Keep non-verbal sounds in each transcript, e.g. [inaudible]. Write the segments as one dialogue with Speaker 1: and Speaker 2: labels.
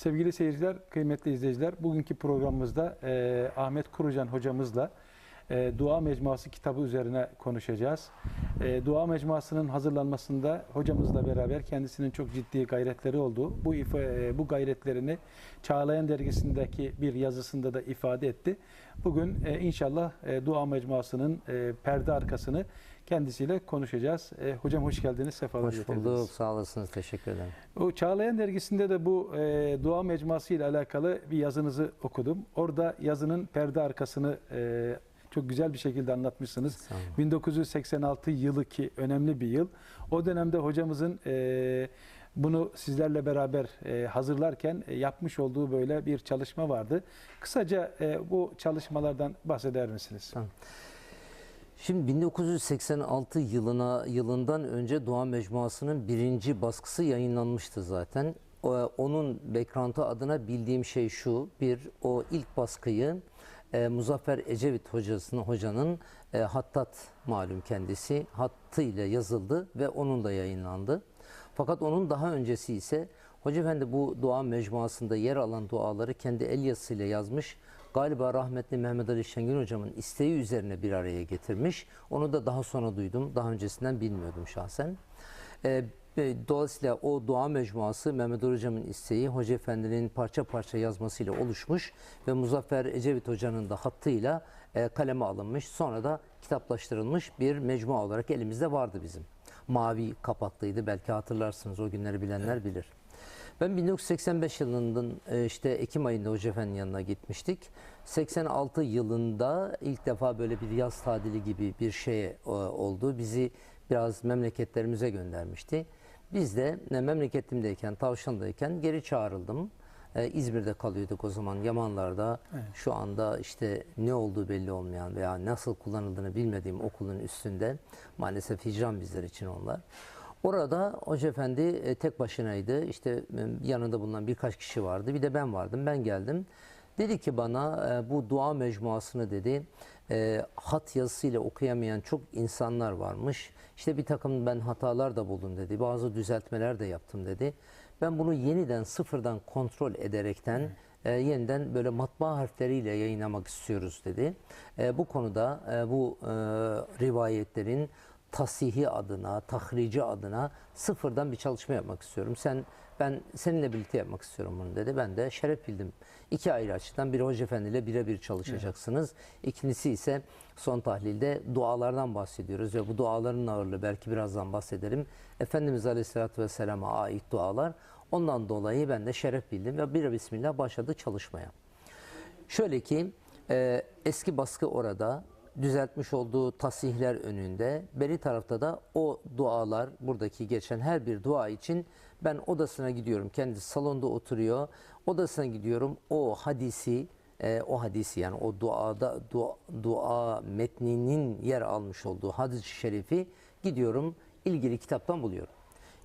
Speaker 1: Sevgili seyirciler, kıymetli izleyiciler, bugünkü programımızda e, Ahmet Kurucan hocamızla e, Dua Mecmuası kitabı üzerine konuşacağız. E, Dua Mecmuası'nın hazırlanmasında hocamızla beraber kendisinin çok ciddi gayretleri oldu. Bu ifa- e, bu gayretlerini Çağlayan dergisindeki bir yazısında da ifade etti. Bugün e, inşallah e, Dua Mecmuası'nın e, perde arkasını kendisiyle konuşacağız. E, hocam hoş geldiniz, sefalar
Speaker 2: Hoş
Speaker 1: getirdiniz.
Speaker 2: bulduk. Sağ olasınız. Teşekkür ederim.
Speaker 1: O Çağlayan dergisinde de bu e, dua mecmuası ile alakalı bir yazınızı okudum. Orada yazının perde arkasını e, çok güzel bir şekilde anlatmışsınız.
Speaker 2: Sağ olun.
Speaker 1: 1986 yılı ki önemli bir yıl. O dönemde hocamızın e, bunu sizlerle beraber e, hazırlarken e, yapmış olduğu böyle bir çalışma vardı. Kısaca e, bu çalışmalardan bahseder misiniz?
Speaker 2: Tamam. Şimdi 1986 yılına yılından önce Doğa Mecmuası'nın birinci baskısı yayınlanmıştı zaten. Onun background'ı adına bildiğim şey şu. Bir, o ilk baskıyı e, Muzaffer Ecevit hocasının hocanın e, Hattat malum kendisi hattıyla yazıldı ve onunla yayınlandı. Fakat onun daha öncesi ise Hoca Efendi bu dua mecmuasında yer alan duaları kendi el yazısıyla yazmış. Galiba rahmetli Mehmet Ali Şengün hocamın isteği üzerine bir araya getirmiş. Onu da daha sonra duydum. Daha öncesinden bilmiyordum şahsen. Ee, e, dolayısıyla o dua mecmuası Mehmet hocamın isteği Hoca Efendi'nin parça parça yazmasıyla oluşmuş ve Muzaffer Ecevit hocanın da hattıyla e, kaleme alınmış. Sonra da kitaplaştırılmış bir mecmua olarak elimizde vardı bizim. Mavi kapaklıydı. Belki hatırlarsınız o günleri bilenler bilir. Ben 1985 yılının e, işte Ekim ayında Hoca Efendi'nin yanına gitmiştik. 86 yılında ilk defa böyle bir yaz tatili gibi bir şey oldu. Bizi biraz memleketlerimize göndermişti. Biz de e, memleketimdeyken, Tavşan'dayken geri çağrıldım. E, İzmir'de kalıyorduk o zaman Yamanlar'da. Şu anda işte ne olduğu belli olmayan veya nasıl kullanıldığını bilmediğim okulun üstünde. Maalesef hicran bizler için onlar. Orada Hoca Efendi e, tek başınaydı. İşte e, yanında bulunan birkaç kişi vardı. Bir de ben vardım. Ben geldim. Dedi ki bana e, bu dua mecmuasını dedi e, hat yazısıyla okuyamayan çok insanlar varmış. İşte bir takım ben hatalar da buldum dedi. Bazı düzeltmeler de yaptım dedi. Ben bunu yeniden sıfırdan kontrol ederekten e, yeniden böyle matbaa harfleriyle yayınlamak istiyoruz dedi. E, bu konuda e, bu e, rivayetlerin tasihi adına, tahrici adına sıfırdan bir çalışma yapmak istiyorum. Sen ben seninle birlikte yapmak istiyorum bunu dedi. Ben de şeref bildim. İki ayrı açıdan bir hoca efendiyle birebir çalışacaksınız. İkincisi ise son tahlilde dualardan bahsediyoruz ve bu duaların ağırlığı belki birazdan bahsederim. Efendimiz Aleyhisselatü Vesselam'a ait dualar. Ondan dolayı ben de şeref bildim ve bir bismillah başladık çalışmaya. Şöyle ki e, eski baskı orada düzeltmiş olduğu tasihler önünde. Beri tarafta da o dualar buradaki geçen her bir dua için ben odasına gidiyorum. Kendisi salonda oturuyor. Odasına gidiyorum. O hadisi e, o hadisi yani o duada dua, dua metninin yer almış olduğu hadis-i şerifi gidiyorum ilgili kitaptan buluyorum.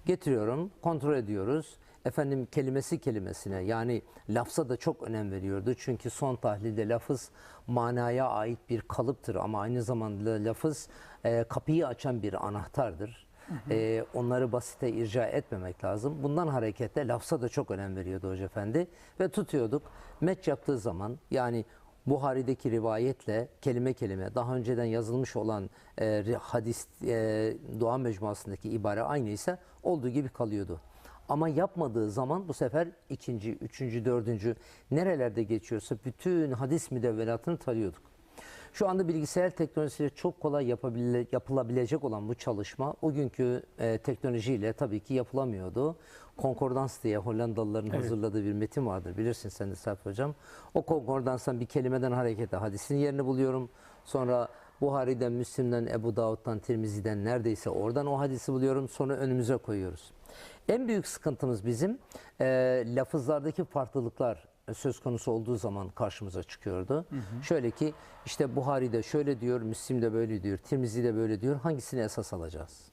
Speaker 2: Getiriyorum, kontrol ediyoruz. Efendim kelimesi kelimesine yani lafza da çok önem veriyordu. Çünkü son tahlilde lafız manaya ait bir kalıptır ama aynı zamanda lafız e, kapıyı açan bir anahtardır. E, onları basite irca etmemek lazım. Bundan hareketle lafza da çok önem veriyordu Hoca Efendi ve tutuyorduk. Meç yaptığı zaman yani Buhari'deki rivayetle kelime kelime daha önceden yazılmış olan e, hadis e, dua mecmuasındaki ibare aynıysa olduğu gibi kalıyordu. Ama yapmadığı zaman bu sefer ikinci, üçüncü, dördüncü nerelerde geçiyorsa bütün hadis müdevvelatını tarıyorduk. Şu anda bilgisayar teknolojisiyle çok kolay yapabile, yapılabilecek olan bu çalışma o günkü e, teknolojiyle tabii ki yapılamıyordu. Konkordans diye Hollandalıların hazırladığı bir metin vardır. Bilirsin sen de Serp Hocam. O konkordanstan bir kelimeden hareketle hadisin yerini buluyorum. Sonra Buhari'den, Müslim'den, Ebu Davud'dan, Tirmizi'den neredeyse oradan o hadisi buluyorum. Sonra önümüze koyuyoruz. En büyük sıkıntımız bizim e, lafızlardaki farklılıklar söz konusu olduğu zaman karşımıza çıkıyordu. Şöyle ki işte Buhari'de şöyle diyor, Müslim'de böyle diyor, Tirmizi'de böyle diyor. Hangisini esas alacağız?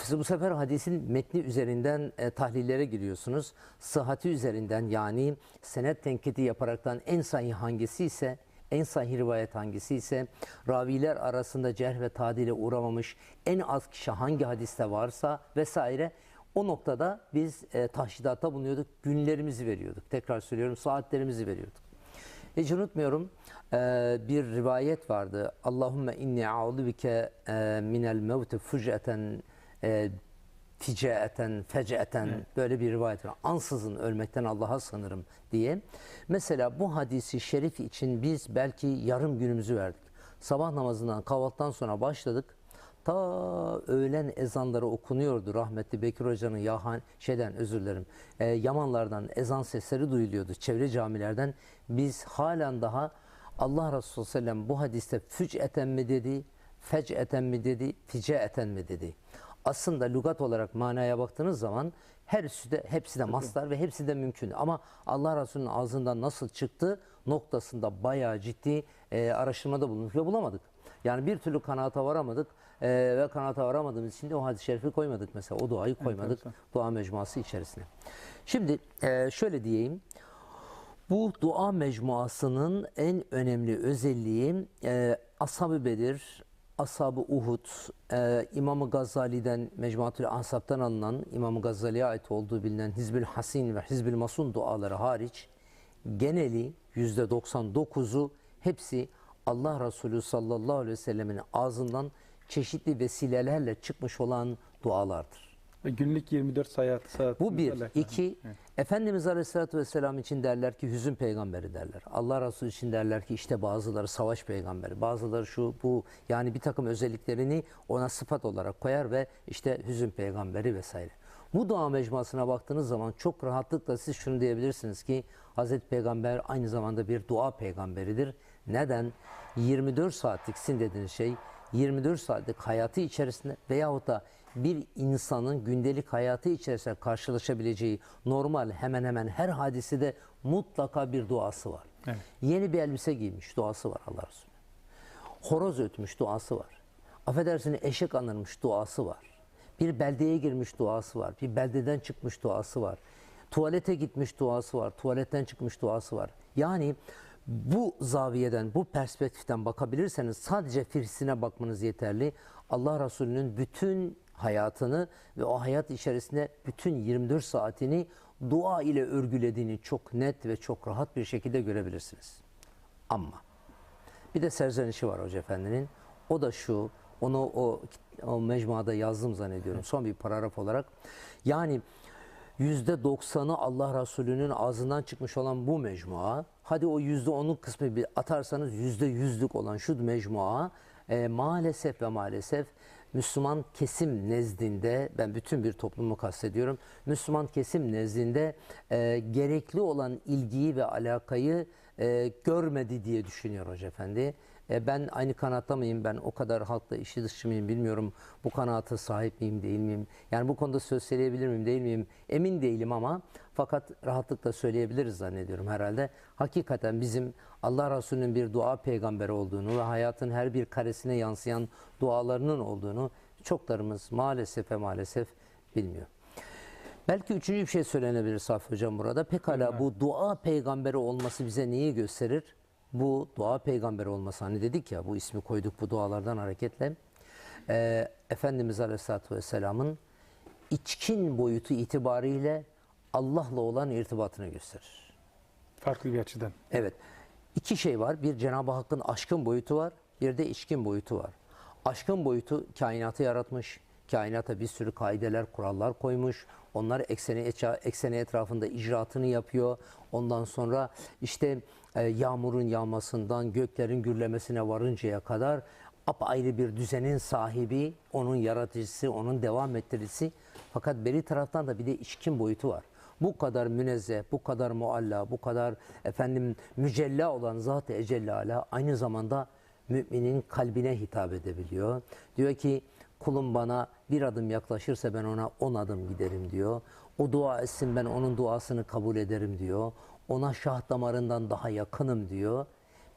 Speaker 2: Siz bu sefer hadisin metni üzerinden e, tahlillere giriyorsunuz. Sıhhati üzerinden yani senet tenkidi yaparaktan en sahih hangisi ise en sahih rivayet hangisi ise raviler arasında cerh ve tadile uğramamış en az kişi hangi hadiste varsa vesaire O noktada biz e, tahşidata bulunuyorduk, günlerimizi veriyorduk. Tekrar söylüyorum, saatlerimizi veriyorduk. Hiç unutmuyorum e, bir rivayet vardı. Allahümme inni a'udu bike e, minel mevti fuc'eten e, ficaeten, fecaeten böyle bir rivayet var. Ansızın ölmekten Allah'a sanırım diye. Mesela bu hadisi şerif için biz belki yarım günümüzü verdik. Sabah namazından kahvaltıdan sonra başladık. Ta öğlen ezanları okunuyordu rahmetli Bekir Hoca'nın Yahan şeyden özür dilerim. e, Yamanlardan ezan sesleri duyuluyordu çevre camilerden. Biz halen daha Allah Resulü sallallahu aleyhi ve sellem bu hadiste füc'eten mi dedi, fec'eten mi dedi, fice'eten mi dedi. Aslında lügat olarak manaya baktığınız zaman her üçü de hepsi de mastar ve hepsi de mümkün. Ama Allah Resulü'nün ağzından nasıl çıktı noktasında bayağı ciddi e, araştırmada bulunduk ve bulamadık. Yani bir türlü kanaata varamadık e, ve kanaata varamadığımız için de o hadis-i şerifi koymadık mesela. O duayı koymadık
Speaker 1: Enteresan.
Speaker 2: dua mecmuası içerisine. Şimdi e, şöyle diyeyim. Bu dua mecmuasının en önemli özelliği e, Ashab-ı Bedir, Ashab-ı Uhud, e, İmam-ı Gazali'den, Mecmuatül Ansap'tan alınan İmam-ı Gazali'ye ait olduğu bilinen Hizbül Hasin ve Hizbül Masun duaları hariç geneli %99'u hepsi Allah Resulü sallallahu aleyhi ve sellemin ağzından çeşitli vesilelerle çıkmış olan dualardır.
Speaker 1: Günlük 24 saat. saat
Speaker 2: Bu bir.
Speaker 1: alakalı.
Speaker 2: iki Efendimiz Aleyhisselatü Vesselam için derler ki hüzün peygamberi derler. Allah Resulü için derler ki işte bazıları savaş peygamberi, bazıları şu bu yani bir takım özelliklerini ona sıfat olarak koyar ve işte hüzün peygamberi vesaire. Bu dua mecmuasına baktığınız zaman çok rahatlıkla siz şunu diyebilirsiniz ki Hazreti Peygamber aynı zamanda bir dua peygamberidir. Neden? 24 saatlik sizin dediğiniz şey 24 saatlik hayatı içerisinde veyahut da bir insanın gündelik hayatı içerisinde karşılaşabileceği normal hemen hemen her hadisede mutlaka bir duası var.
Speaker 1: Evet.
Speaker 2: Yeni bir elbise giymiş duası var Allah Resulü. Horoz ötmüş duası var. Affedersiniz eşek anırmış duası var. Bir beldeye girmiş duası var. Bir beldeden çıkmış duası var. Tuvalete gitmiş duası var. Tuvaletten çıkmış duası var. Yani bu zaviyeden, bu perspektiften bakabilirseniz sadece firsine bakmanız yeterli. Allah Resulü'nün bütün hayatını ve o hayat içerisinde bütün 24 saatini dua ile örgülediğini çok net ve çok rahat bir şekilde görebilirsiniz. Ama bir de serzenişi var Hoca Efendi'nin. O da şu, onu o, o mecmuada yazdım zannediyorum son bir paragraf olarak. Yani yüzde doksanı Allah Resulü'nün ağzından çıkmış olan bu mecmua, hadi o yüzde onluk kısmı bir atarsanız yüzde yüzlük olan şu mecmua, e, maalesef ve maalesef Müslüman kesim nezdinde, ben bütün bir toplumu kastediyorum, Müslüman kesim nezdinde e, gerekli olan ilgiyi ve alakayı e, görmedi diye düşünüyor Hoca Efendi. E, ben aynı kanatta mıyım? Ben o kadar halkla işi dışı mıyım bilmiyorum. Bu kanaata sahip miyim değil miyim? Yani bu konuda söz söyleyebilir miyim değil miyim? Emin değilim ama fakat rahatlıkla söyleyebiliriz zannediyorum herhalde. Hakikaten bizim Allah Resulü'nün bir dua peygamberi olduğunu ve hayatın her bir karesine yansıyan dualarının olduğunu çoklarımız maalesef ve maalesef bilmiyor. Belki üçüncü bir şey söylenebilir Safi Hocam burada. Pekala bu dua peygamberi olması bize neyi gösterir? Bu dua peygamberi olması hani dedik ya bu ismi koyduk bu dualardan hareketle. Ee, Efendimiz Aleyhisselatü Vesselam'ın içkin boyutu itibariyle Allah'la olan irtibatını gösterir.
Speaker 1: Farklı bir açıdan.
Speaker 2: Evet. İki şey var. Bir Cenab-ı Hakk'ın aşkın boyutu var. Bir de içkin boyutu var. Aşkın boyutu kainatı yaratmış. Kainata bir sürü kaideler, kurallar koymuş. Onlar ekseni, ekseni etrafında icraatını yapıyor. Ondan sonra işte e, yağmurun yağmasından göklerin gürlemesine varıncaya kadar apayrı bir düzenin sahibi, onun yaratıcısı, onun devam ettiricisi. Fakat beri taraftan da bir de içkin boyutu var. Bu kadar münezzeh, bu kadar mualla, bu kadar efendim mücella olan Zat-ı Ecellala aynı zamanda müminin kalbine hitap edebiliyor. Diyor ki kulum bana bir adım yaklaşırsa ben ona on adım giderim diyor. O dua etsin ben onun duasını kabul ederim diyor. Ona şah damarından daha yakınım diyor.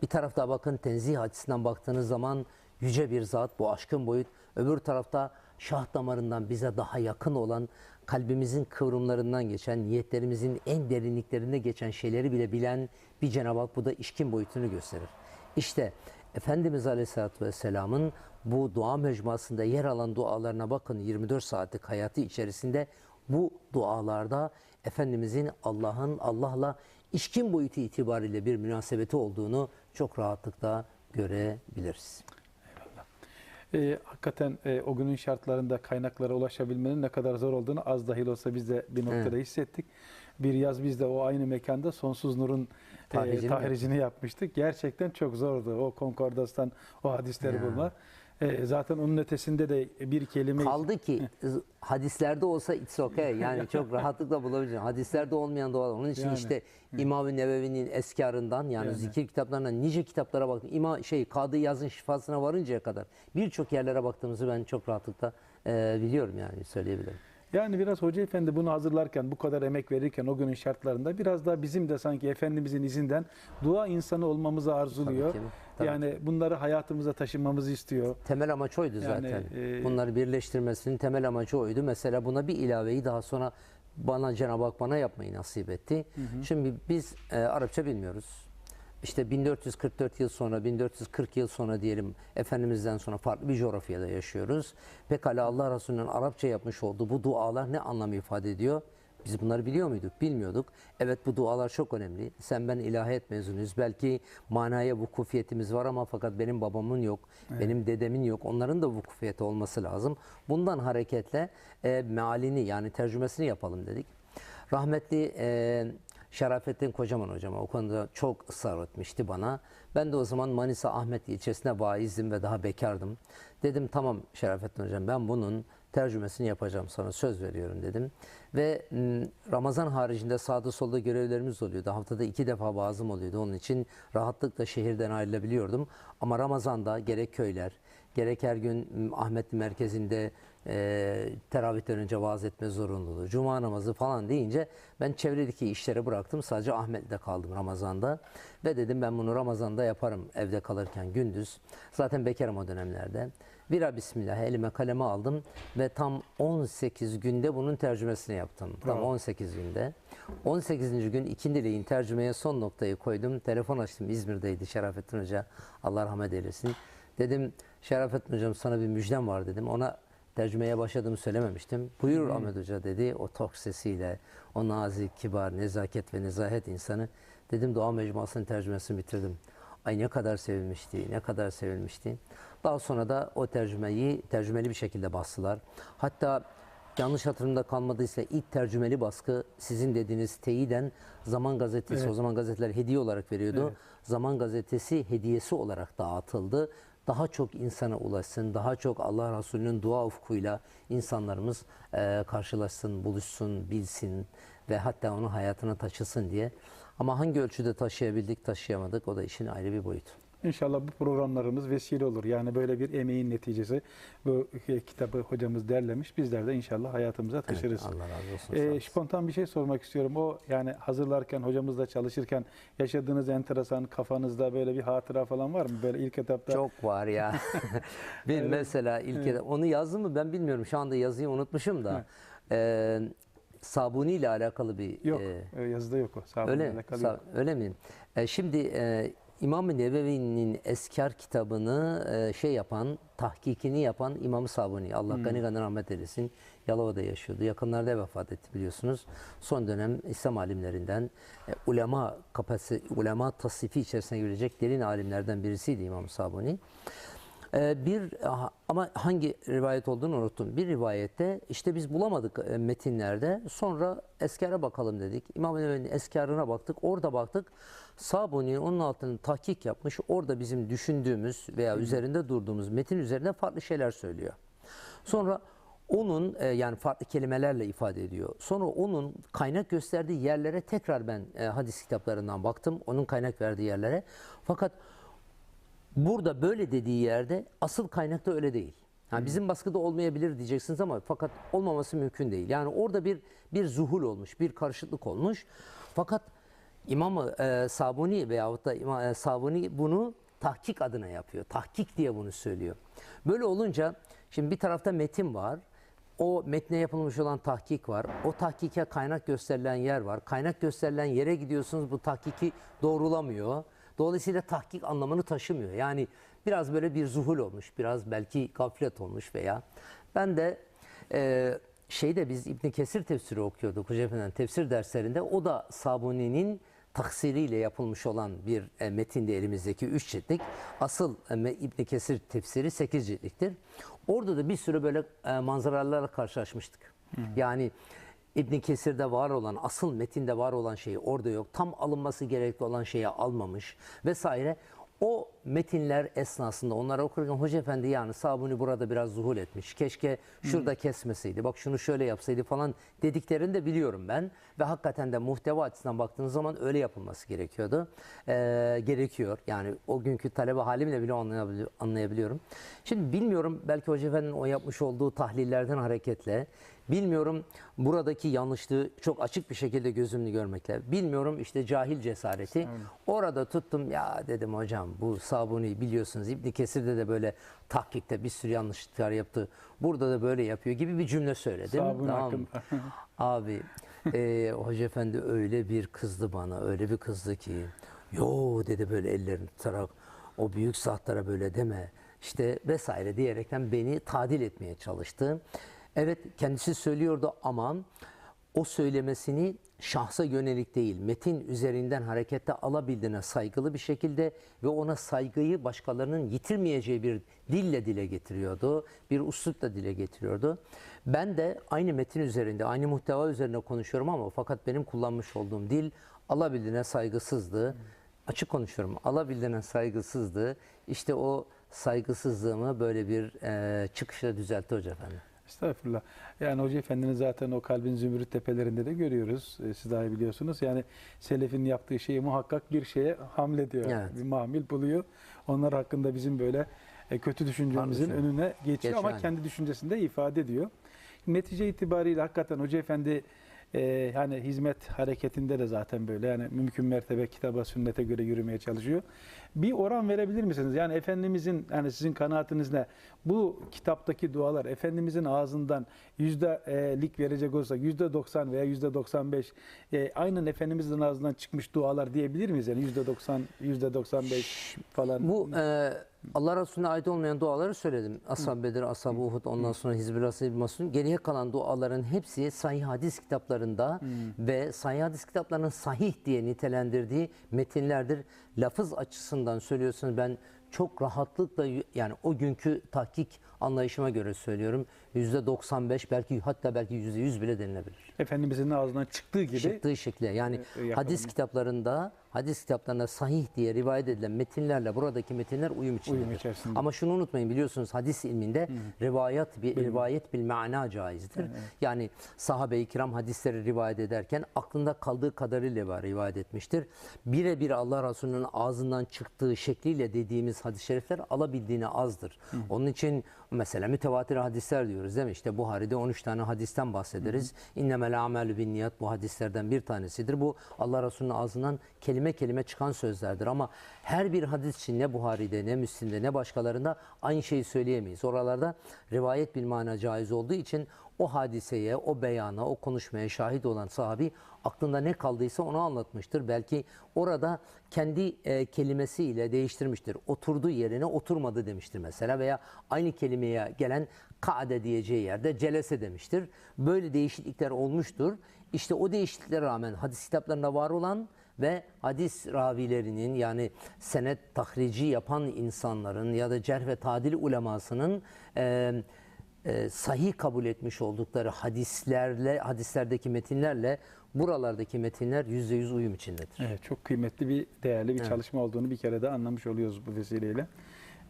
Speaker 2: Bir tarafta bakın tenzih açısından baktığınız zaman yüce bir zat bu aşkın boyut. Öbür tarafta şah damarından bize daha yakın olan kalbimizin kıvrımlarından geçen, niyetlerimizin en derinliklerinde geçen şeyleri bile bilen bir Cenab-ı Hak bu da işkin boyutunu gösterir. İşte Efendimiz Aleyhisselatü Vesselam'ın bu dua mecmuasında yer alan dualarına bakın 24 saatlik hayatı içerisinde bu dualarda Efendimizin Allah'ın Allah'la işkin boyutu itibariyle bir münasebeti olduğunu çok rahatlıkla görebiliriz.
Speaker 1: E, hakikaten e, o günün şartlarında kaynaklara ulaşabilmenin ne kadar zor olduğunu az dahil olsa biz de bir noktada
Speaker 2: Evet.
Speaker 1: hissettik. Bir yaz biz de o aynı mekanda Sonsuz Nur'un e,
Speaker 2: Tahricini mi
Speaker 1: tahricini yapmıştık. Gerçekten çok zordu o konkordastan o hadisleri
Speaker 2: Ya.
Speaker 1: bulmak. E, zaten onun ötesinde de bir kelime
Speaker 2: Kaldı ki hadislerde olsa it's okay. Yani çok [laughs] rahatlıkla bulabilirsin. Hadislerde olmayan doğal. Onun için
Speaker 1: Yani.
Speaker 2: işte İmam-ı Nevevi'nin eskarından yani,
Speaker 1: Yani.
Speaker 2: zikir kitaplarından nice kitaplara baktım. İma şey Kadı Yaz'ın şifasına varıncaya kadar birçok yerlere baktığımızı ben çok rahatlıkla e, biliyorum yani söyleyebilirim.
Speaker 1: Yani biraz Hoca Efendi bunu hazırlarken, bu kadar emek verirken o günün şartlarında biraz daha bizim de sanki Efendimizin izinden dua insanı olmamızı arzuluyor.
Speaker 2: Tabii ki, tabii
Speaker 1: yani bunları hayatımıza taşımamızı istiyor.
Speaker 2: Temel amaç oydu
Speaker 1: Yani,
Speaker 2: zaten.
Speaker 1: e,
Speaker 2: Bunları birleştirmesinin temel amacı oydu. Mesela buna bir ilaveyi daha sonra bana Cenab-ı Hak bana yapmayı nasip etti. Şimdi biz e, Arapça bilmiyoruz. İşte 1444 yıl sonra, 1440 yıl sonra diyelim Efendimiz'den sonra farklı bir coğrafyada yaşıyoruz. Pekala Allah Resulü'nün Arapça yapmış olduğu bu dualar ne anlam ifade ediyor? Biz bunları biliyor muyduk? Bilmiyorduk. Evet bu dualar çok önemli. Sen ben ilahiyat mezunuyuz. Belki manaya vukufiyetimiz var ama fakat benim babamın yok, benim dedemin yok. Onların da vukufiyeti olması lazım. Bundan hareketle e, mealini yani tercümesini yapalım dedik. Rahmetli e, Şerafettin Kocaman hocama o konuda çok ısrar etmişti bana. Ben de o zaman Manisa Ahmet ilçesine vaizdim ve daha bekardım. Dedim tamam Şerafettin hocam ben bunun tercümesini yapacağım sana söz veriyorum dedim. Ve m, Ramazan haricinde sağda solda görevlerimiz oluyordu. Haftada iki defa vaazım oluyordu. Onun için rahatlıkla şehirden ayrılabiliyordum. Ama Ramazan'da gerek köyler, gerek her gün m, Ahmetli merkezinde e, teravihten önce vaaz etme zorunluluğu, cuma namazı falan deyince ben çevredeki işleri bıraktım. Sadece Ahmet'te kaldım Ramazan'da. Ve dedim ben bunu Ramazan'da yaparım evde kalırken gündüz. Zaten bekarım o dönemlerde. Bira bismillah elime kaleme aldım ve tam 18 günde bunun tercümesini yaptım. Tam
Speaker 1: Bravo.
Speaker 2: 18 günde. 18. gün ikindileyin tercümeye son noktayı koydum. Telefon açtım İzmir'deydi Şerafettin Hoca. Allah rahmet eylesin. Dedim Şerafettin Hocam sana bir müjdem var dedim. Ona tercümeye başladığımı söylememiştim. Buyur Ahmet Hoca dedi o tok sesiyle, o nazik, kibar, nezaket ve nezahet insanı. Dedim dua mecmuasının tercümesini bitirdim. Ay ne kadar sevilmişti, ne kadar sevilmişti. Daha sonra da o tercümeyi tercümeli bir şekilde bastılar. Hatta yanlış hatırımda kalmadıysa ilk tercümeli baskı sizin dediğiniz teyiden Zaman Gazetesi,
Speaker 1: Evet.
Speaker 2: o zaman gazeteler hediye olarak veriyordu.
Speaker 1: Evet.
Speaker 2: Zaman Gazetesi hediyesi olarak dağıtıldı. Daha çok insana ulaşsın, daha çok Allah Resulü'nün dua ufkuyla insanlarımız e, karşılaşsın, buluşsun, bilsin ve hatta onu hayatına taşısın diye. Ama hangi ölçüde taşıyabildik, taşıyamadık o da işin ayrı bir boyutu.
Speaker 1: İnşallah bu programlarımız vesile olur. Yani böyle bir emeğin neticesi bu kitabı hocamız derlemiş. Bizler de inşallah hayatımıza taşırız.
Speaker 2: Allah razı olsun.
Speaker 1: Ee, spontan bir şey sormak istiyorum. O yani hazırlarken hocamızla çalışırken yaşadığınız enteresan kafanızda böyle bir hatıra falan var mı? Böyle ilk etapta
Speaker 2: Çok var ya. [laughs] bir mesela ilk kere- onu yazdım mı ben bilmiyorum. Şu anda yazıyı unutmuşum da. Ee, Sabuni ile alakalı bir
Speaker 1: yok.
Speaker 2: e,
Speaker 1: e, yazıda yok o. Sağ
Speaker 2: Öyle,
Speaker 1: alakalı
Speaker 2: sa-
Speaker 1: yok.
Speaker 2: öyle mi? E, şimdi e, İmam-ı Nevevi'nin Eskar kitabını e, şey yapan, tahkikini yapan İmam-ı Sabuni. Allah
Speaker 1: Hmm.
Speaker 2: gani gani rahmet eylesin. Yalova'da yaşıyordu. Yakınlarda vefat etti biliyorsunuz. Son dönem İslam alimlerinden e, ulema kapası, ulema tasnifi içerisine girecek derin alimlerden birisiydi İmam-ı Sabuni. Ee, bir ama hangi rivayet olduğunu unuttum. Bir rivayette işte biz bulamadık e, metinlerde. Sonra eskara bakalım dedik. İmam Enevi'nin eskarına baktık. Orada baktık. Sabuni onun altını tahkik yapmış. Orada bizim düşündüğümüz veya üzerinde durduğumuz metin üzerinde farklı şeyler söylüyor. Sonra onun e, yani farklı kelimelerle ifade ediyor. Sonra onun kaynak gösterdiği yerlere tekrar ben e, hadis kitaplarından baktım. Onun kaynak verdiği yerlere. Fakat burada böyle dediği yerde asıl kaynakta öyle değil. Ha, bizim baskıda olmayabilir diyeceksiniz ama fakat olmaması mümkün değil. Yani orada bir bir zuhul olmuş, bir karışıklık olmuş. Fakat İmam e, Sabuni veyahut da İmam e, Sabuni bunu tahkik adına yapıyor. Tahkik diye bunu söylüyor. Böyle olunca şimdi bir tarafta metin var. O metne yapılmış olan tahkik var. O tahkike kaynak gösterilen yer var. Kaynak gösterilen yere gidiyorsunuz bu tahkiki doğrulamıyor. Dolayısıyla tahkik anlamını taşımıyor. Yani biraz böyle bir zuhul olmuş, biraz belki gaflet olmuş veya ben de e, şeyde biz İbn Kesir tefsiri okuyorduk Hoca Efendi'nin tefsir derslerinde. O da Sabuni'nin taksiriyle yapılmış olan bir e, metinde elimizdeki 3 ciltlik. Asıl e, İbn Kesir tefsiri 8 ciltliktir. Orada da bir sürü böyle e, manzaralarla karşılaşmıştık. Yani İbn Kesir'de var olan, asıl metinde var olan şeyi orada yok. Tam alınması gerekli olan şeyi almamış vesaire. O metinler esnasında onları okurken Hoca Efendi yani Sabuni burada biraz zuhul etmiş. Keşke şurada kesmeseydi, bak şunu şöyle yapsaydı falan dediklerini de biliyorum ben. Ve hakikaten de muhteva açısından baktığınız zaman öyle yapılması gerekiyordu. Ee, gerekiyor. Yani o günkü talebe halimle bile anlayabili- anlayabiliyorum. Şimdi bilmiyorum belki Hoca Efendi'nin o yapmış olduğu tahlillerden hareketle Bilmiyorum buradaki yanlışlığı çok açık bir şekilde gözümle görmekle. Bilmiyorum işte cahil cesareti. Orada tuttum ya dedim hocam bu Sabuni biliyorsunuz İbn Kesir'de de böyle tahkikte bir sürü yanlışlıklar yaptı. Burada da böyle yapıyor gibi bir cümle söyledim.
Speaker 1: Sabuni
Speaker 2: Tamam
Speaker 1: hakkında. [laughs]
Speaker 2: Abi e, Hoca Efendi öyle bir kızdı bana öyle bir kızdı ki yo dedi böyle ellerini tutarak o büyük zatlara böyle deme işte vesaire diyerekten beni tadil etmeye çalıştı. Evet kendisi söylüyordu ama o söylemesini şahsa yönelik değil, metin üzerinden harekette alabildiğine saygılı bir şekilde ve ona saygıyı başkalarının yitirmeyeceği bir dille dile getiriyordu. Bir uslupla dile getiriyordu. Ben de aynı metin üzerinde, aynı muhteva üzerine konuşuyorum ama fakat benim kullanmış olduğum dil alabildiğine saygısızdı. Açık konuşuyorum. Alabildiğine saygısızdı. İşte o saygısızlığımı böyle bir e, çıkışla düzeltti Hoca Efendi.
Speaker 1: Estağfurullah. Yani Hoca Efendi'nin zaten o kalbin zümrüt tepelerinde de görüyoruz. E, Siz daha iyi biliyorsunuz. Yani Selef'in yaptığı şeyi muhakkak bir şeye hamlediyor.
Speaker 2: Evet.
Speaker 1: Bir mamil buluyor. Onlar hakkında bizim böyle e, kötü düşüncemizin önüne geçiyor ama
Speaker 2: Geçiyor.
Speaker 1: kendi düşüncesini de ifade ediyor. Netice itibariyle hakikaten Hoca Efendi e, yani hizmet hareketinde de zaten böyle yani mümkün mertebe kitaba sünnete göre yürümeye çalışıyor. Bir oran verebilir misiniz? Yani Efendimizin yani sizin kanaatiniz ne? Bu kitaptaki dualar Efendimizin ağzından yüzdelik verecek olsak yüzde 90 veya yüzde 95 e, aynen Efendimizin ağzından çıkmış dualar diyebilir miyiz? Yani yüzde 90, yüzde 95 falan.
Speaker 2: Bu e, Allah Resulüne ait olmayan duaları söyledim. Ashab-ı Bedir, Ashab-ı Uhud, ondan sonra Hizbül Asıl Masum. Geriye kalan duaların hepsi sahih hadis kitaplarında ve sahih hadis kitaplarının sahih diye nitelendirdiği metinlerdir. Lafız açısından söylüyorsunuz ben çok rahatlıkla yani o günkü tahkik anlayışıma göre söylüyorum. Yüzde 95 belki hatta belki yüzde 100 bile denilebilir.
Speaker 1: Efendimizin ağzından çıktığı gibi
Speaker 2: Çıktığı şekli yani
Speaker 1: e, yakalama.
Speaker 2: hadis kitaplarında hadis kitaplarında sahih diye rivayet edilen metinlerle buradaki metinler uyum içindedir.
Speaker 1: Uyum içerisinde.
Speaker 2: Ama şunu unutmayın biliyorsunuz hadis ilminde rivayet bir rivayet bil mana caizdir. Yani sahabe-i kiram hadisleri rivayet ederken aklında kaldığı kadarıyla rivayet etmiştir. Birebir Allah Resulü'nün ağzından çıktığı şekliyle dediğimiz hadis-i şerifler alabildiğine azdır. Onun için mesela mütevatir hadisler diyoruz değil mi? İşte Buhari'de 13 tane hadisten bahsederiz. İnnemel amelü bin niyat bu hadislerden bir tanesidir. Bu Allah Resulü'nün ağzından kelime kelime çıkan sözlerdir ama her bir hadis için ne Buhari'de ne Müslim'de ne başkalarında aynı şeyi söyleyemeyiz. Oralarda rivayet bil mana caiz olduğu için o hadiseye, o beyana, o konuşmaya şahit olan sahabi aklında ne kaldıysa onu anlatmıştır. Belki orada kendi e, kelimesiyle değiştirmiştir. Oturduğu yerine oturmadı demiştir mesela veya aynı kelimeye gelen kaade diyeceği yerde celese demiştir. Böyle değişiklikler olmuştur. İşte o değişikliklere rağmen hadis kitaplarında var olan ve hadis ravilerinin yani senet tahrici yapan insanların ya da cerh ve tadil ulemasının e, e, sahih kabul etmiş oldukları hadislerle hadislerdeki metinlerle buralardaki metinler yüzde yüz uyum içindedir.
Speaker 1: Evet, çok kıymetli bir, değerli bir
Speaker 2: Evet.
Speaker 1: çalışma olduğunu bir kere de anlamış oluyoruz bu vesileyle.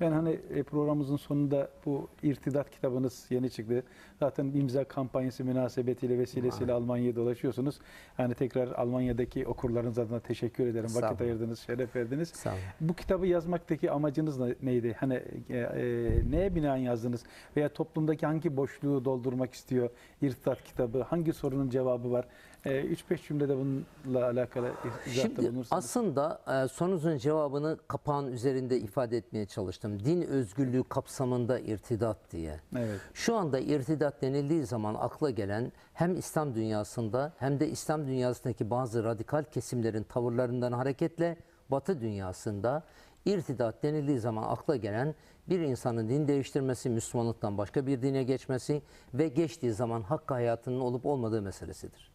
Speaker 1: Ben hani e, programımızın sonunda bu irtidat kitabınız yeni çıktı. Zaten imza kampanyası münasebetiyle vesilesiyle Almanya'ya dolaşıyorsunuz. Yani tekrar Almanya'daki okurlarınız adına teşekkür ederim.
Speaker 2: Sağ
Speaker 1: Vakit
Speaker 2: olun.
Speaker 1: ayırdınız, şeref verdiniz.
Speaker 2: Sağ olun.
Speaker 1: Bu kitabı yazmaktaki amacınız ne- neydi? Hani e, e, neye binaen yazdınız? Veya toplumdaki hangi boşluğu doldurmak istiyor irtidat kitabı? Hangi sorunun cevabı var? 3-5 cümlede bununla alakalı izahatta
Speaker 2: Şimdi
Speaker 1: bulunursanız.
Speaker 2: aslında e, sorunuzun cevabını kapağın üzerinde ifade etmeye çalıştım. Din özgürlüğü kapsamında irtidat diye.
Speaker 1: Evet.
Speaker 2: Şu anda irtidat denildiği zaman akla gelen hem İslam dünyasında hem de İslam dünyasındaki bazı radikal kesimlerin tavırlarından hareketle Batı dünyasında İrtidat denildiği zaman akla gelen bir insanın din değiştirmesi, Müslümanlıktan başka bir dine geçmesi ve geçtiği zaman hakkı hayatının olup olmadığı meselesidir.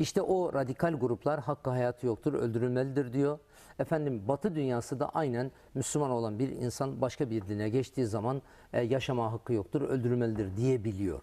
Speaker 2: İşte o radikal gruplar hakkı hayatı yoktur, öldürülmelidir diyor. Efendim Batı dünyası da aynen Müslüman olan bir insan başka bir dine geçtiği zaman e, yaşama hakkı yoktur, öldürülmelidir diyebiliyor.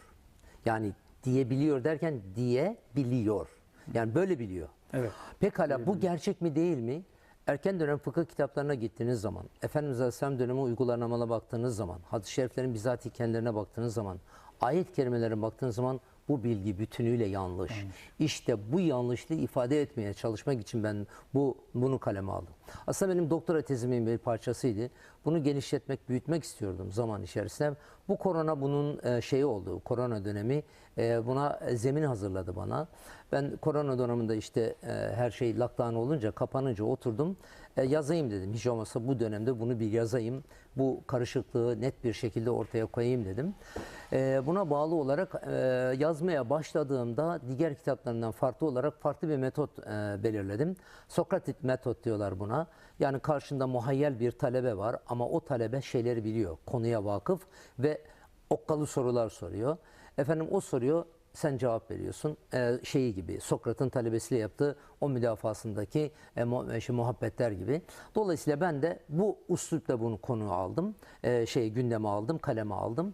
Speaker 2: Yani diyebiliyor derken diyebiliyor. Yani böyle biliyor.
Speaker 1: Evet.
Speaker 2: Pekala bu gerçek mi değil mi? Erken dönem fıkıh kitaplarına gittiğiniz zaman, Efendimiz Aleyhisselam dönemi uygulanamalarına baktığınız zaman, hadis-i şeriflerin bizatihi kendilerine baktığınız zaman, ayet kelimelere baktığınız zaman bu bilgi bütünüyle yanlış. İşte bu yanlışlığı ifade etmeye çalışmak için ben bu bunu kaleme aldım. Aslında benim doktora tezimin bir parçasıydı. Bunu genişletmek, büyütmek istiyordum zaman içerisinde. Bu korona bunun e, şeyi oldu. Korona dönemi e, buna zemin hazırladı bana. Ben korona döneminde işte e, her şey lockdown olunca, kapanınca oturdum. E, yazayım dedim. Hiç olmazsa bu dönemde bunu bir yazayım. Bu karışıklığı net bir şekilde ortaya koyayım dedim. E, buna bağlı olarak e, yazmaya başladığımda diğer kitaplarından farklı olarak farklı bir metot e, belirledim. Sokratik metot diyorlar buna. Yani karşında muhayyel bir talebe var ama o talebe şeyleri biliyor. Konuya vakıf ve okkalı sorular soruyor. Efendim o soruyor sen cevap veriyorsun. Ee, şeyi gibi Sokrat'ın talebesiyle yaptığı o müdafasındaki e, e, şey, muhabbetler gibi. Dolayısıyla ben de bu üslupla bunu konu aldım. Ee, şey gündeme aldım, kaleme aldım.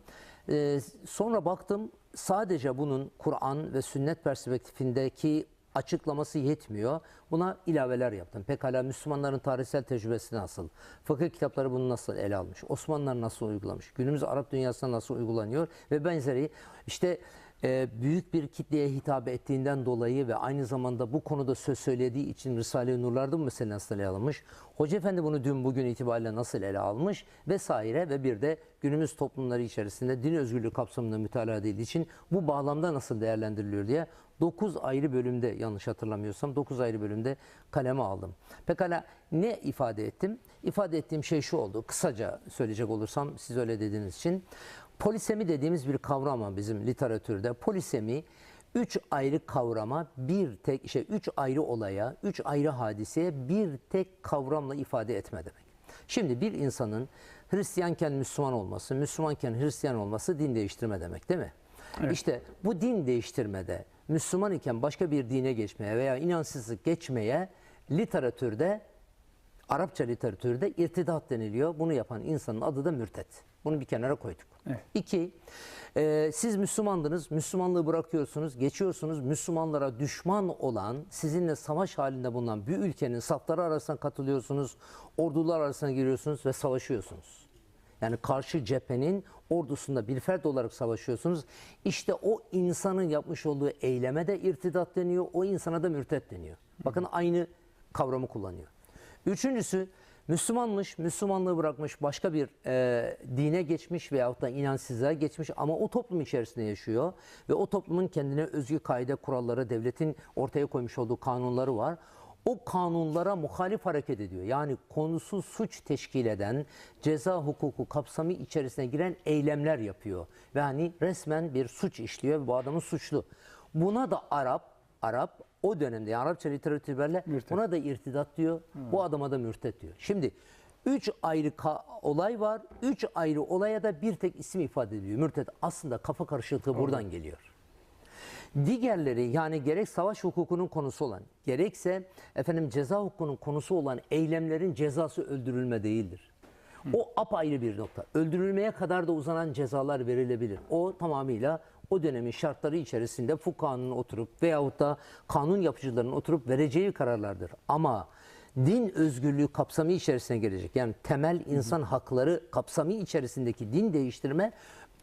Speaker 2: Ee, sonra baktım sadece bunun Kur'an ve sünnet perspektifindeki açıklaması yetmiyor. Buna ilaveler yaptım. Pekala Müslümanların tarihsel tecrübesi nasıl? Fıkıh kitapları bunu nasıl ele almış? Osmanlılar nasıl uygulamış? Günümüz Arap dünyasında nasıl uygulanıyor? Ve benzeri işte e, büyük bir kitleye hitap ettiğinden dolayı ve aynı zamanda bu konuda söz söylediği için Risale-i Nurlar'da bu mesele nasıl ele alınmış? Hoca Efendi bunu dün bugün itibariyle nasıl ele almış? Vesaire ve bir de günümüz toplumları içerisinde din özgürlüğü kapsamında mütalaa edildiği için bu bağlamda nasıl değerlendiriliyor diye 9 ayrı bölümde yanlış hatırlamıyorsam 9 ayrı bölümde kaleme aldım. Pekala ne ifade ettim? İfade ettiğim şey şu oldu. Kısaca söyleyecek olursam siz öyle dediğiniz için. Polisemi dediğimiz bir kavram var bizim literatürde. Polisemi üç ayrı kavrama bir tek şey üç ayrı olaya, üç ayrı hadiseye bir tek kavramla ifade etme demek. Şimdi bir insanın Hristiyanken Müslüman olması, Müslümanken Hristiyan olması din değiştirme demek değil mi? İşte bu din değiştirmede Müslüman iken başka bir dine geçmeye veya inançsızlık geçmeye literatürde Arapça literatürde irtidat deniliyor. Bunu yapan insanın adı da mürtet. Bunu bir kenara koyduk.
Speaker 1: Evet.
Speaker 2: İki, e, siz Müslümandınız, Müslümanlığı bırakıyorsunuz, geçiyorsunuz. Müslümanlara düşman olan, sizinle savaş halinde bulunan bir ülkenin safları arasına katılıyorsunuz, ordular arasına giriyorsunuz ve savaşıyorsunuz. Yani karşı cephenin ordusunda bir fert olarak savaşıyorsunuz. İşte o insanın yapmış olduğu eyleme de irtidat deniyor, o insana da mürtet deniyor. Bakın aynı kavramı kullanıyor. Üçüncüsü Müslümanmış, Müslümanlığı bırakmış, başka bir e, dine geçmiş veyahut da inançsızlığa geçmiş ama o toplum içerisinde yaşıyor ve o toplumun kendine özgü kaide kuralları, devletin ortaya koymuş olduğu kanunları var. O kanunlara muhalif hareket ediyor. Yani konusu suç teşkil eden, ceza hukuku kapsamı içerisine giren eylemler yapıyor. Ve hani resmen bir suç işliyor ve bu adamın suçlu. Buna da Arap, Arap o dönemde yani Arapça literatür itibariyle
Speaker 1: Mürtet.
Speaker 2: buna da irtidat diyor. Bu adama da mürtet diyor. Şimdi üç ayrı olay var. Üç ayrı olaya da bir tek isim ifade ediyor. Mürtet aslında kafa karışıklığı buradan geliyor. Diğerleri yani gerek savaş hukukunun konusu olan gerekse efendim ceza hukukunun konusu olan eylemlerin cezası öldürülme değildir. O apayrı bir nokta. Öldürülmeye kadar da uzanan cezalar verilebilir. O tamamıyla o dönemin şartları içerisinde fukahanın oturup veyahut da kanun yapıcılarının oturup vereceği kararlardır. Ama din özgürlüğü kapsamı içerisine gelecek. Yani temel insan hakları kapsamı içerisindeki din değiştirme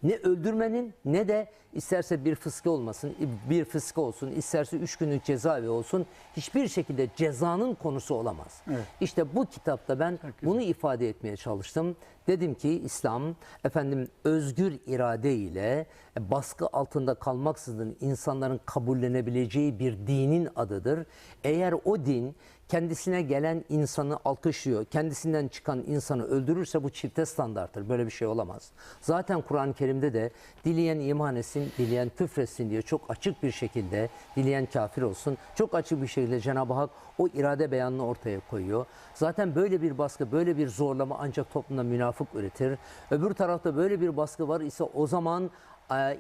Speaker 2: ne öldürmenin ne de isterse bir fıske olmasın, bir fıske olsun, isterse üç günlük cezaevi olsun hiçbir şekilde cezanın konusu olamaz.
Speaker 1: Evet.
Speaker 2: İşte bu kitapta ben bunu ifade etmeye çalıştım. Dedim ki İslam efendim özgür irade ile baskı altında kalmaksızın insanların kabullenebileceği bir dinin adıdır. Eğer o din kendisine gelen insanı alkışlıyor, kendisinden çıkan insanı öldürürse bu çifte standarttır. Böyle bir şey olamaz. Zaten Kur'an-ı Kerim'de de dileyen iman etsin, dileyen küfretsin diye çok açık bir şekilde dileyen kafir olsun. Çok açık bir şekilde Cenab-ı Hak o irade beyanını ortaya koyuyor. Zaten böyle bir baskı, böyle bir zorlama ancak toplumda münafık üretir. Öbür tarafta böyle bir baskı var ise o zaman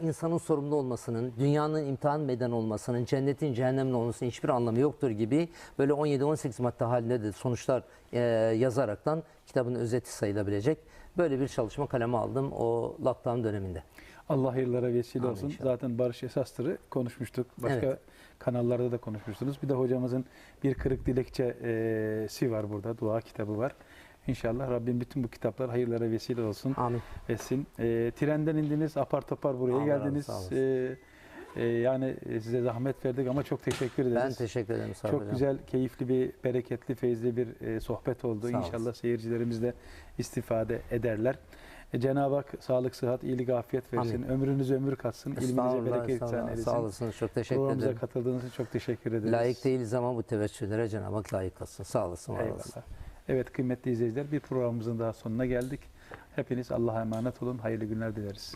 Speaker 2: insanın sorumlu olmasının, dünyanın imtihan meydanı olmasının, cennetin cehennemin olmasının hiçbir anlamı yoktur gibi böyle 17-18 madde halinde de sonuçlar e, yazaraktan kitabın özeti sayılabilecek böyle bir çalışma kaleme aldım o lockdown döneminde.
Speaker 1: Allah hayırlara vesile
Speaker 2: Amin
Speaker 1: olsun.
Speaker 2: inşallah.
Speaker 1: Zaten barış esastırı konuşmuştuk. Başka
Speaker 2: Evet.
Speaker 1: kanallarda da konuşmuştunuz. Bir de hocamızın bir kırık dilekçesi var burada. Dua kitabı var. İnşallah Rabbim bütün bu kitaplar hayırlara vesile olsun.
Speaker 2: Amin.
Speaker 1: etsin. E, trenden indiniz, apar topar buraya
Speaker 2: razı
Speaker 1: geldiniz.
Speaker 2: sağ olasın.
Speaker 1: E, e, yani e, size zahmet verdik ama çok teşekkür ederiz.
Speaker 2: Ben teşekkür ederim Sarp
Speaker 1: Çok
Speaker 2: Hocam.
Speaker 1: güzel, keyifli bir, bereketli, feyizli bir e, sohbet oldu.
Speaker 2: Sağ
Speaker 1: İnşallah
Speaker 2: olasın.
Speaker 1: seyircilerimiz de istifade ederler. E, Cenab-ı Hak sağlık, sıhhat, iyilik, afiyet versin.
Speaker 2: Amin.
Speaker 1: Ömrünüze ömür katsın. İlminize bereket ihsan eylesin.
Speaker 2: Sağ olasınız. Çok teşekkür
Speaker 1: Programımıza
Speaker 2: ederim.
Speaker 1: katıldığınız için çok teşekkür ederiz.
Speaker 2: Layık değiliz ama bu teveccühlere Cenab-ı Hak layık olsun. Sağ olasın. Var olasın.
Speaker 1: Evet kıymetli izleyiciler bir programımızın daha sonuna geldik. Hepiniz Allah'a emanet olun. Hayırlı günler dileriz.